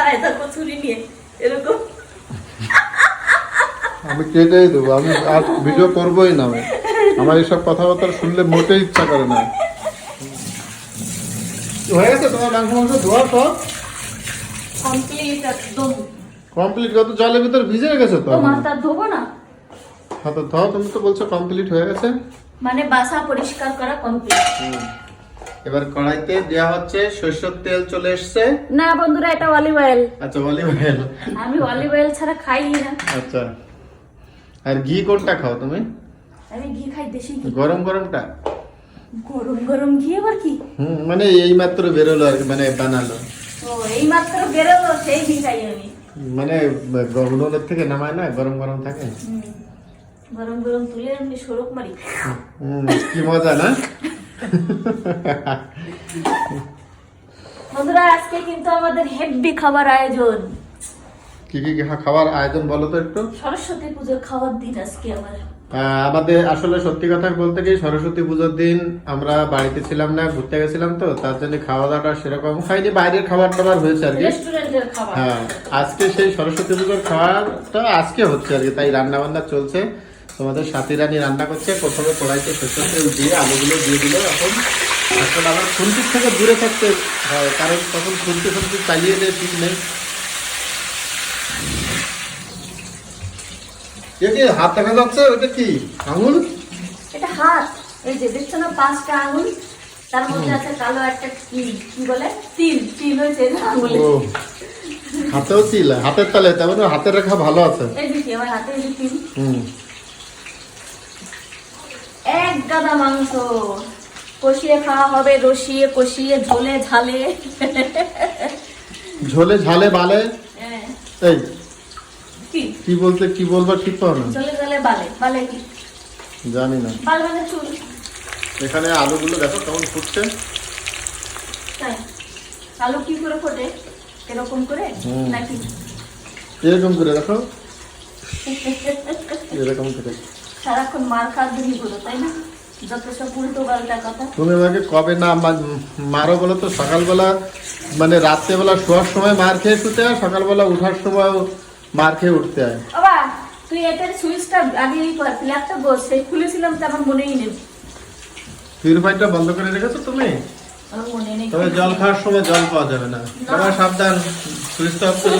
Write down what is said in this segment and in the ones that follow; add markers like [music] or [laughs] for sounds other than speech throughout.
দাঁড়ায় থাকব ছুরি নিয়ে এরকম। আমি কেটেই দেবো আমি আর ভিডিও করবোই না আমার এইসব কথাবার্তা শুনলে মোটেই ইচ্ছা করে না। হয়ে গেছে তোমার মাংস মাংস ধোয়া সব কমপ্লিট একদম। কমপ্লিট কত? জলের ভিতর ভিজে গেছে তো? মাথা ধোবো না? হ্যাঁ তো ধোয়া তুমি তো বলছো কমপ্লিট হয়ে গেছে। মানে বাসা পরিষ্কার করা কমপ্লিট এবার কড়াইতে দেওয়া হচ্ছে সরষের তেল চলে এসছে। না বন্ধুরা এটা অলিভ অয়েল আচ্ছা অলিভ অয়েল আমি অলিভ অয়েল ছাড়া খাই না। আচ্ছা। আর ঘি কোনটা খাও তুমি? আমি ঘি খাই দেশি ঘি। গরম গরমটা? গরম গরম ঘি আবার কি? হুম মানে এই মাত্র বেরোলো আর মানে বানালো। ও এই মাত্র বেরোলো সেই ঘি খাই আমি। মানে গরমের থেকে নামায় না গরম গরম থাকে? গরম গরম তুলে এমনি সরক মারি। হুম, কি মজা না? বন্ধুরা আজকে কিন্তু আমাদের হেভি খাবার আয়োজন। কি কি খাবার আয়োজন বলো তো একটু? সরস্বতী পুজোর খাওয়ার দিন আজকে আমার। আমাদের আসলে সত্যি কথা বলতে কি সরস্বতী পুজোর দিন আমরা বাড়িতে ছিলাম না ঘুরতে গেছিলাম তো তার জন্য খাওয়া দাওয়াটা সেরকম খাইনি। বাইরের খাবার টাবার হয়েছে আর কি। হ্যাঁ আজকে সেই সরস্বতী পুজোর খাবারটা আজকে হচ্ছে আর কি তাই রান্না বান্না চলছে। তোমাদের সাথী রানী রান্না করছে প্রথমে কড়াইতে সরষের তেল দিয়ে আলুগুলো দিয়ে দিল এখন। এখন আবার খুন্তির থেকে দূরে থাকতে হয় কারণ তখন খুন্তি খুন্তি চালিয়ে দিয়ে ঠিক নেই। কি হাত দেখা যাচ্ছে? ওটা কি আঙুল? এটা হাত এই যে দেখছ না পাঁচটা আঙুল? তার মধ্যে আছে কালো একটা কি কি বলে? তিল তিল হয়েছে আঙুলে? হাতেও তিল হাতের তালে তেমন হাতের রেখা ভালো আছে। এই আমার হাতে এই যে তিল। হুম। গাদা মাংস। কষিয়ে খাওয়া হবে রসিয়ে কষিয়ে ঝোলে ঝালে। ঝোলে ঝালে বালে? হ্যাঁ, এই কি? বলতে কি বলব ঠিক পাও না। ঝোলে ঝালে বালে বালে কি? জানি না। বাল মানে চুল। এখানে আলুগুলো দেখো কেমন ফুটছে। আলু কি করে ফোটে? এরকম করে? নাকি? এরকম করে দেখো। [laughs] এরকম করে। সারাক্ষণ মার খাওয়ার দিনই তাই না? তুমি আমাকে কবে না মারো বলো তো? সকালবেলা মানে রাত্রেবেলা শোয়ার সময় মার খেয়ে শুতে হয় সকালবেলা উঠার সময় মার খেয়ে উঠতে হয়। তুই এটার সুইচটা আগে প্লাগটা বস সেই খুলেছিলাম তো আমার মনেই নেই। পিউরিফাইডটা বন্ধ করে রেখেছো তুমি? তবে জল খাওয়ার সময় জল পাওয়া যাবে না। বাবা সাবধান সুইচটা অফ করে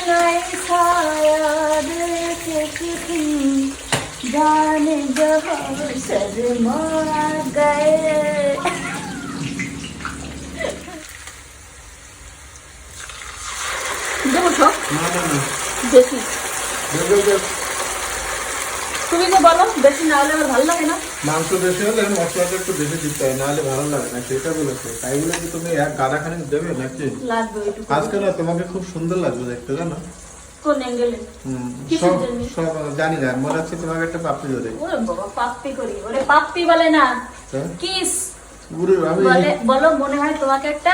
গলায় ছায়া দেখেছি জান সর মারা গে দেখো। দেখি দেখো। যে বলো বেশি না হলে আমার ভালো লাগে না? মাংস বেশি হলে মশলাটা একটু বেশি দিতে হয় নাহলে ভালো লাগে না সেটা বলেছে। তাই বলে কি তুমি এক গাদা খানিক দেবে নাকি? লাগবে আজকে না তোমাকে খুব সুন্দর লাগবে দেখতে জানো? কোন অ্যাঙ্গেলে সব সব জানি না মনে হচ্ছে তোমাকে একটা পাপড়ি ধরে ওরে বাবা পাপ্পি করি ওরে পাপ্পি বলে না হ্যাঁ? কিস। বলো মনে হয় তোমাকে একটা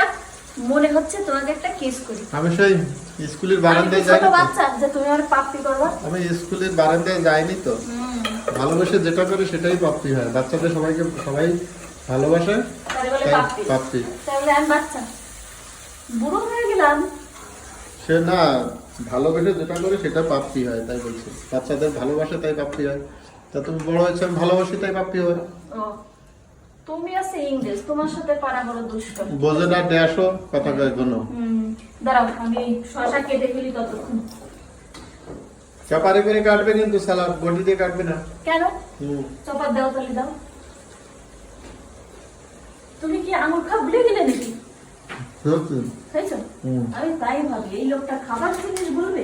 মনে হচ্ছে তোমাকে একটা কিস করি। আমি সেই স্কুলের বারান্দায় যাই ছোট বাচ্চা যে তুমি আমার পাপ্পি করবা। আমি স্কুলের বারান্দায় যাইনি তো। ভালোবাসে যেটা করে সেটাই প্রাপ্তি হয়। বাচ্চাদের সবাইকে সবাই ভালোবাসে পাপ্পি। তাই বলে আমি বাচ্চা। বুড়ো হয়ে গেলাম। সে না ভালোবেসে যেটা করে সেটা প্রাপ্তি হয় তাই বলছি। বাচ্চাদের ভালোবাসে তাই প্রাপ্তি হয়। তা তুমি বড় হয়েছে আমি ভালোবাসি তাই প্রাপ্তি হয়। ও। তুমি আছে ইংরেজ তোমার সাথে পারা বড় দুষ্ট বোঝে না ড্যাশও কথা কয় কোনো। দাঁড়াও আমি শশা কেটে ফেলি ততক্ষণ। চাপারি করে কাটবে কিন্তু সালাদ বডি দিয়ে কাটবে না। কেন? চপার দাও তালি দাও। তুমি কি আঙুর খা ভুলে গেলে নাকি? খাইছ আমি তাই ভাবি এই লোকটা খাবার জিনিস বলবে?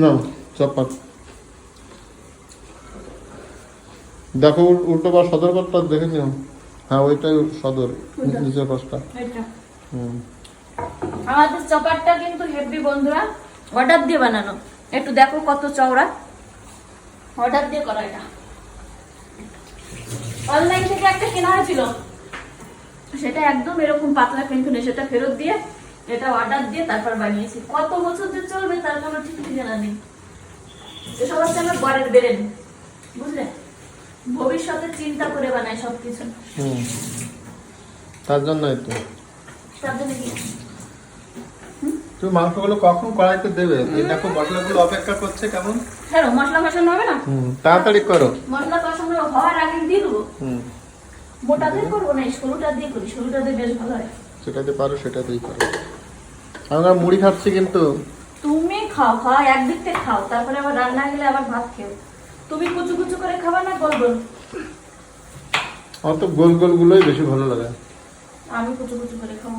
না চাপাত দেখো উল্টো বা সদর পাটটা দেখে নিও। হ্যাঁ ওইটাই সদর নিচের পাশটা। আমাদের চপারটা কিন্তু হেভি বন্ধুরা অর্ডার দিয়ে বানানো। একটু দেখো কত চওড়া। অর্ডার দিয়ে করা এটা। অনলাইন থেকে একটা কেনা হয়েছিল। সেটা একদম এরকম পাতলা ফেনফেনে সেটা ফেরত দিয়ে এটা অর্ডার দিয়ে তারপর বানিয়েছি। কত বছর যে চলবে তার কোনো ঠিক ঠিকানা নেই। এসব হচ্ছে আমার বরের বেরেন বুঝলে? ভবিষ্যতে চিন্তা করে বানায় সবকিছু। হুম। তার জন্যই তো। তার জন্য কি? তুমি মাংসগুলো কখন কড়াইতে দেবে? দেখো মশলাগুলো অপেক্ষা করছে কেমন? হ্যাঁ মশলা কষানো হবে না? হুম তাড়াতাড়ি করো। মশলা কষানো হওয়ার আগে দিয়ে দেবো। হুম। মোটা দিয়ে করব না সরুটা দিয়ে করি? সরুটা দিয়ে বেশ ভালো হয়। সেটাতে পারো সেটাতেই করো। আমরা মুড়ি খাচ্ছি কিন্তু। তুমি খাও খাও একদিক থেকে খাও। তারপরে আবার রান্না গেলে আবার ভাত খেও। তুমি কুচু কুচু করে খাবা না গোল গোল? আমার তো গোল গোল গুলোই বেশি ভালো লাগে। আমি কুচু কুচু করে খাব।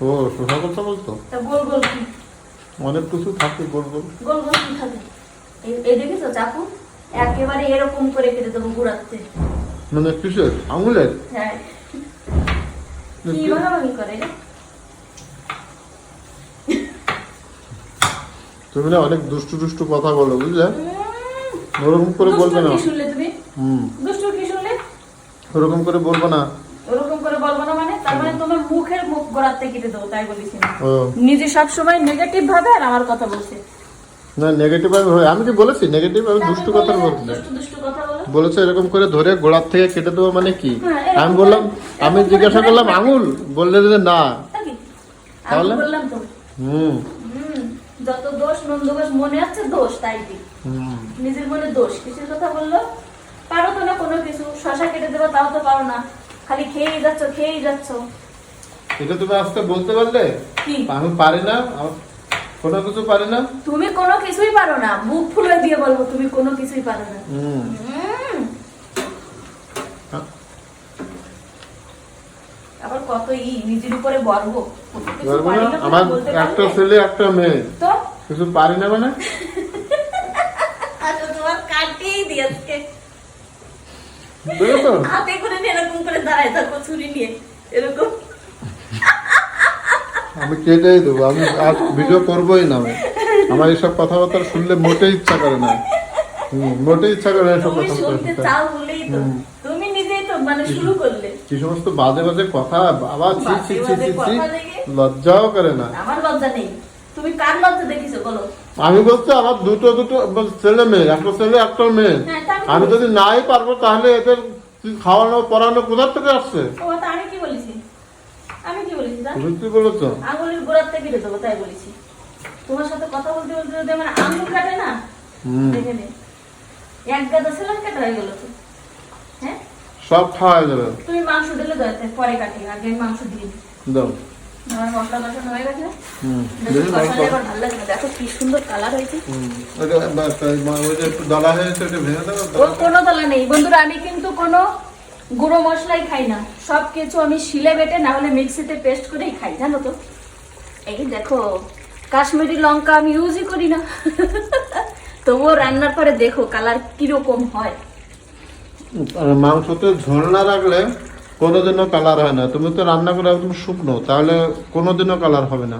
ও শোষা কথা বলতো তা গোল গোল কি? অনেক কিছু থাকে গোল গোল। গোল গোল কি থাকে? এই- দেখেছ চাকু? একেবারে এরকম করে কেটে দেবো গুড়াতে মানে কিসের? আঙুলের হ্যাঁ। কি ভাগাভাগি করে তুমি না অনেক দুষ্টু দুষ্টু কথা বলো বুঝলে? ওরকম করে বলবে না। শুনলে তুমি? হুম। দুষ্টুর কি শুনলে? ওরকম করে বলব না। ওরকম করে বলব না মানে? তার মানে তোমার মুখের মুখ গোড়াতে কেটে দেবো তাই বলেছি ও। নিজে সব সময় নেগেটিভ ভাবে আর আমার কথা বলছে। না নেগেটিভ ভাবে আমি কি বলেছি? নেগেটিভ দুষ্টু কথা বলছি না। দুষ্টু দুষ্টু কথা বলেছে এরকম করে ধরে গোড়ার থেকে কেটে দেবো মানে কি? হ্যাঁ, আমি বললাম আমি জিজ্ঞাসা করলাম আঙুল? বললে যে না। তাহলে? হুম। যত দোষ নন্দ মনে আছে দোষ তাই নিজের মনে দোষ কিসের কথা বলল? পারো তো না কোনো কিছু শশা কেটে দেবো তাও তো পারো না। খালি খেয়েই যাচ্ছ খেয়েই যাচ্ছ। এটা তুমি আজকে বলতে পারলে? কি? আমি পারি না কোনো কিছু পারি না। তুমি কোনো কিছুই পারো না মুখ ফুলে দিয়ে বলব তুমি কোনো কিছুই পারো না। হ্যাঁ। আবার কত ই নিজের উপরে গর্ব। আমার একটা ছেলে একটা মেয়ে। তো? কিছু পারি না মানে? [laughs] আজকে হাতে করে এরকম করে দাঁড়ায় থাকো ছুরি নিয়ে এরকম। আমি কেটেই দেবো আমি আর ভিডিও করবোই না আমি। আমার এইসব কথাবার্তা শুনলে মোটেই ইচ্ছা করে না। মোটেই ইচ্ছা করে না এসব তুমি নিজেই তো মানে শুরু করলে। কি সমস্ত বাজে বাজে কথা বাবা ছি ছি ছি ছি কথা? লজ্জাও করে না। আমার লজ্জা নেই। তুমি কার লজ্জা দেখিছো বলো? আমি বলছি আমার দুটো দুটো ছেলে মেয়ে একটা ছেলে একটা মেয়ে। হ্যাঁ, আমি যদি নাই পারব তাহলে এদের খাওয়ানো পড়ানো কোথার থেকে আসছে? আমি কি বলেছি? আমি কি বলেছি তুমি কি বলেছ? আঙুলের গোড়ার থেকে কেটে দেবো তাই বলেছি। তোমার সাথে কথা বলতে বলতে যদি আমার আঙুল কাটে না হুম। দেখে নে। এক গাদা ছিলাম কাটা হয়ে গেল তো। হ্যাঁ? সব খাওয়া যাবে তুমি মাংস দিলে দয়াতে পরে কাটি আগে মাংস দিয়ে দাও। আমি কিন্তু কোনো গুঁড়ো মশলাই খাই না। সব কিছু আমি শিলে বেটে না হলে মিক্সিতে পেস্ট করেই খাই জানো তো। এই দেখো কাশ্মীরি লঙ্কা আমি ইউজই করি না। [laughs] তবুও রান্নার পরে দেখো কালার কীরকম হয়। মাংসতে ঝোল না রাখলে কোনোদিনও কালার হয় না। তুমি তো রান্না করে একদম শুকনো তাহলে কোনোদিনও কালার হবে না।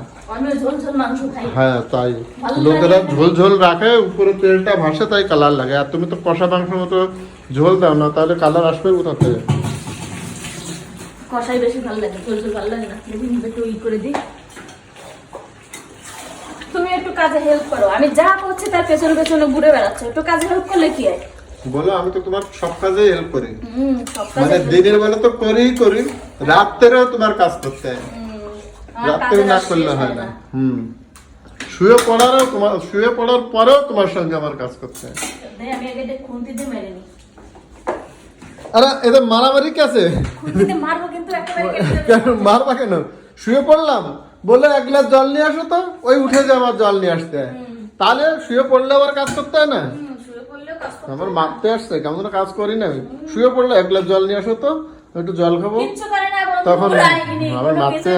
হ্যাঁ তাই। লোকেরা ঝোল ঝোল রাখে উপরে তেলটা ভাসে তাই কালার লাগে। আর তুমি তো কষা মাংস মতো ঝোল দাও না তাহলে কালার আসবে কোথা থেকে? কষাই বেশি ভালো লাগে ঝোল ঝোল ভালো লাগে না। একটু ই করে দিই। তুমি একটু কাজে হেল্প করো। আমি যা করছি তার পেছনে পেছনে ঘুরে বেড়াচ্ছ। একটু কাজে হেল্প করলে কি হয়? বলো আমি তো তোমার সব কাজেই হেল্প করি। মানে দিনের বেলা তো করেই করি রাত্রেও তোমার কাজ করতে হয়। রাত্রে না করলে হয় না। হুম। শুয়ে পড়ারও তোমার শুয়ে পড়ার পরেও তোমার সঙ্গে আমার কাজ করতে হয়। আরে এদের মারামারি কে আছে খুন্তিতে মারবো। কেন মারবা কেন? শুয়ে পড়লাম বলে এক গ্লাস জল নিয়ে আসো তো ওই উঠে যে আমার জল নিয়ে আসতে হয়। তাহলে শুয়ে পড়লে আবার কাজ করতে হয় না? আমার। মারতে আসছে কেমন কাজ করি না শুয়ে পড়লে এক গ্লাস জল নিয়ে আসো তো একটু জল খাব। তখন আবার না আসছে।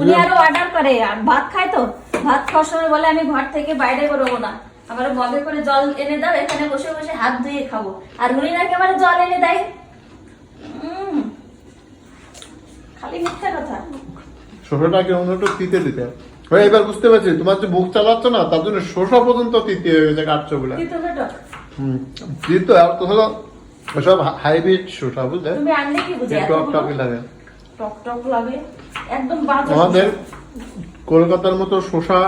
উনি আরও অর্ডার করে ভাত খায় তো? ভাত খাওয়ার সময় বলে আমি ঘর থেকে বাইরে বেরোবো না। আমার মগে করে জল এনে দাও এখানে বসে বসে হাত ধুয়ে খাব। আর উনি নাকি আমার জল এনে দেয়। খালি মিথ্যা কথা। শোষাটা কেমন একটু তিতে দিতে। ওই এবার বুঝতে পারছি। তোমার যে মুখ চালাচ্ছ না তার জন্য শোষা পর্যন্ত তিতে হয়ে গেছে কাটছো বলে। কিন্তু বেটো, হুম তিতো আর তো হলো সব হাইব্রিড শোষা বুঝলে? টক লাগে। টক টক লাগে। একদম বাজে আমাদের কলকাতার মতো শোষা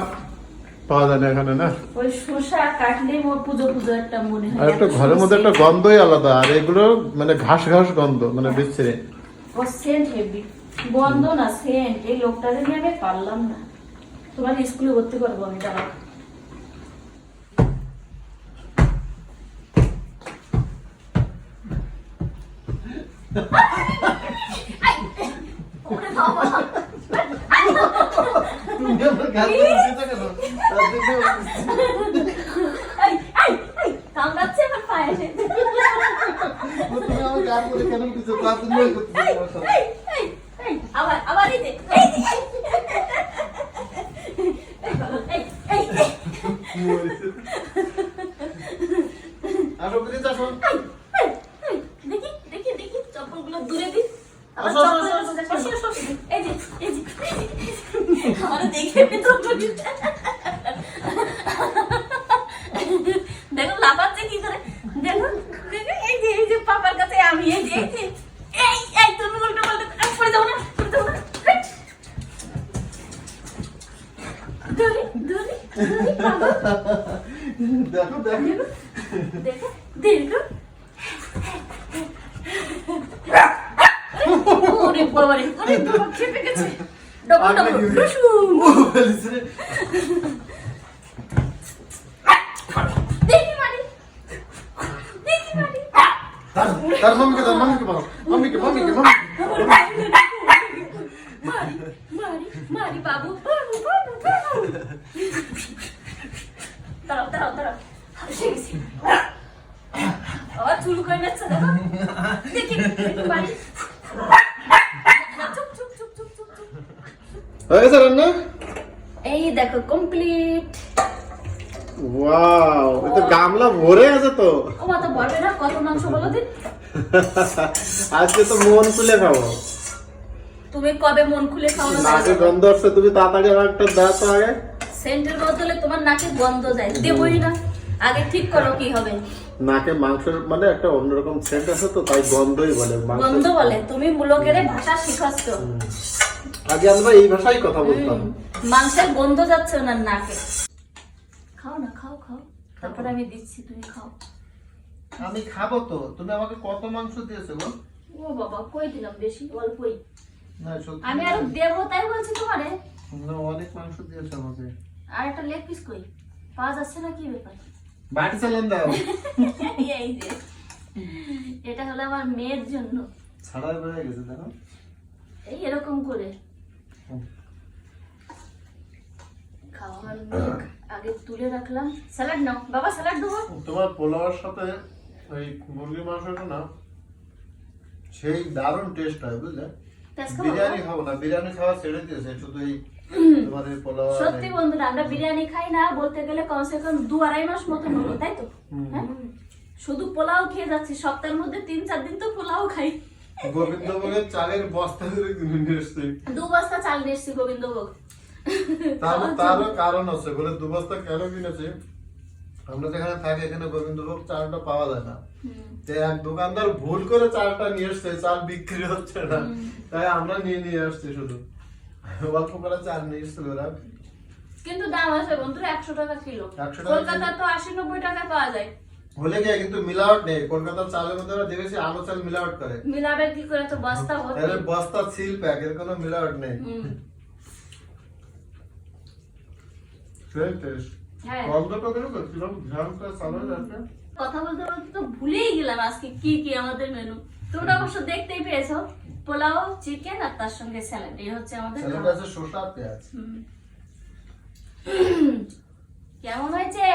পাওয়া যায় না এখানে না? ওই শসা কাটলে মোর পুজো পুজো একটা মনে হয়। আর একটা ঘরের মধ্যে একটা গন্ধই আলাদা আর এগুলো মানে ঘাস ঘাস গন্ধ মানে বিচ্ছিরি। ও সেন্ট হেভি। গন্ধ না সেন্ট। এই লোকটাকে নিয়ে আমি পারলাম না। তোমার স্কুলে ভর্তি করব আমি টাকা। এই, এই, এই, কামড়াচ্ছে আমার পায়ে এসে। এই, এই, এই, আবার আবার এই যে, এই যে। এই বাবা, এই, এই, এই, এই, এই, দেখি দেখি দেখি চপ্পলগুলো দূরে দিই আবার আসো, আসো, চপ্পল- আসো, আসো, আসো, আসো, আসো। এই যে, এই যে, এই যে। আমারও দেখে পেতর ঢুকিতে। দেখো [laughs] লাফাচ্ছে কি করে দেখো দেখো এই যে এই যে পাপার কাছে আমি এই যে এই যে এই এই তুমি উল্টো পাল্টা আহ, পড়ে যাব না পড়ে যাব না হেট। ধরি ধরি ধরি পাগল দেখো দেখো দেখো দেখো ওরে বাবা রে ওরে বাবা খেপে গেছে ডবল ডবল দেখি মারি দেখি মারি তার মামিকে তার মামিকে বলো মামিকে মামিকে মামিকে মারি মারি মারি বাবু বাবু বাবু বাবু দাঁড়াও দাঁড়াও দাঁড়াও এসে গেছি আবার চুল করে যাচ্ছে দেখো দেখি দেখি মারি হয়ে গেছে রান্না? এই দেখো কমপ্লিট ওয়াও এটা গামলা ভরে আছে তো। ও তো না কত মাংস বলো দিন। [laughs] আজকে তো মন খুলে খাব। তুমি কবে মন খুলে খাও না নাকে গন্ধ আসছে তুমি তাড়াতাড়ি আমার একটা দাও তো আগে। সেন্টের বদলে তোমার নাকে গন্ধ যায় দেবই না। আগে ঠিক করো কি হবে। নাকে মাংসের মানে একটা অন্যরকম সেন্ট আছে তো তাই গন্ধই বলে গন্ধ বলে তুমি মুলকের ভাষা শিখাচ্ছ। আগে আমরা এই ভাষায় কথা বলতাম। মাংসের গন্ধ যাচ্ছে ওনার নাকে। খাও না খাও খাও। তারপরে আমি দিচ্ছি তুমি খাও। আমি খাব তো। তুমি আমাকে কত মাংস দিয়েছ গো? ও বাবা কই দিলাম বেশি? অল্পই। না সত্যি আমি আরও দেবো তাই বলছি তোমারে। না, অনেক মাংস দিয়েছ আমাকে। আর একটা লেগ পিস কই? পাওয়া যাচ্ছে না কি ব্যাপার? বাড়ি চালান দাও। [laughs] এই যে। এটা হলো আমার মেয়ের জন্য। ছাড়াই বেড়ে গেছে দেখো এই এরকম করে। হুম। আগে তুলে রাখলাম। স্যালাড নাও। বাবা স্যালাড দেবো? তোমার পোলাওয়ার সাথে ওই মুরগির মাংসটা না সেই দারুণ টেস্ট হয় বুঝলে? বিরিয়ানি খাব না বিরিয়ানি খাওয়া ছেড়ে দিয়েছে শুধু এই [clears throat] তোমার এই পোলাও আর সত্যি বন্ধুরা আমরা বিরিয়ানি খাই না বলতে গেলে কমসে কম দু আড়াই মাস মতন হলো তাই তো? হ্যাঁ? শুধু পোলাও খেয়ে যাচ্ছি সপ্তাহের মধ্যে তিন চার দিন তো পোলাও খাই। গোবিন্দভোগের চালের বস্তা ধরে কিনে নিয়ে এসছে। দু বস্তা চাল নিয়ে এসছি গোবিন্দভোগ। তার তারও কারণ আছে বলে দু বস্তা কেন কিনেছে? আমরা যেখানে থাকি এখানে গোবিন্দভোগ চালটা পাওয়া যায় না। তো এক দোকানদার ভুল করে চালটা নিয়ে এসছে চাল বিক্রি হচ্ছে না। তাই আমরা নিয়ে নিয়ে আসছি শুধু। অল্প করে চাল নিয়ে এসছিল ওরা। কিন্তু দাম আছে বন্ধুরা একশো টাকা কিলো। 100 টাকা কলকাতা তো আশি নব্বই টাকায় পাওয়া যায়। হলে গিয়ে কিন্তু মিলাওয়াট নেই। কলকাতার চালের মধ্যে ওরা দেখেছি আলো চাল মিলাওয়াট করে। মিলাবে কি করে? তো বস্তা ভর্তি। এর বস্তা সিল প্যাক এর কোনো মিলাওয়াট নেই। হ্যাঁ। কথা বলতে বলতে তো ভুলেই গেলাম আজকে কি কি আমাদের মেনু তোমরা অবশ্য দেখতেই পেয়েছ পোলাও চিকেন আর তার সঙ্গে স্যালাড এই হচ্ছে আমাদের স্যালাড। আছে শসা পেঁয়াজ। হুম। কেমন হয়েছে?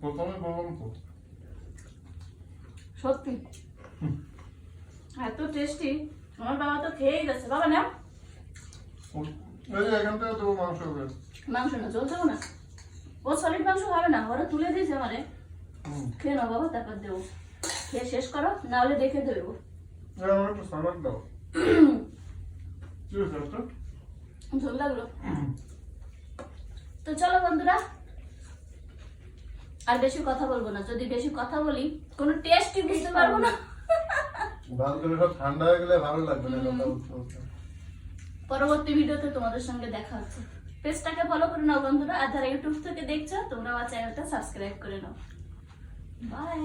প্রথমে বললাম তো সত্যি। এত টেস্টি আমার বাবা তো খেয়েই গেছে বাবা দেবো মাংস না দেবো না। ও সলিড মাংস খাবে না ওরা তুলে দিয়েছে মানে খেয়ে নাও বাবা তারপর দেবো। খেয়ে শেষ করো না হলে দেখে দেবো। আমার? ঝোল লাগল। তো চলো বন্ধুরা আর বেশি কথা বলব না। যদি বেশি কথা বলি কোনো টেস্টই বুঝতে পারব না। সব ঠান্ডা হয়ে গেলে ভালো লাগবে না। পরবর্তী ভিডিওতে তোমাদের সঙ্গে দেখা হচ্ছে। পেজটাকে ফলো করে নাও বন্ধুরা আর যারা ইউটিউব থেকে দেখছ তোমরা আমার চ্যানেলটা সাবস্ক্রাইব করে নাও। বাই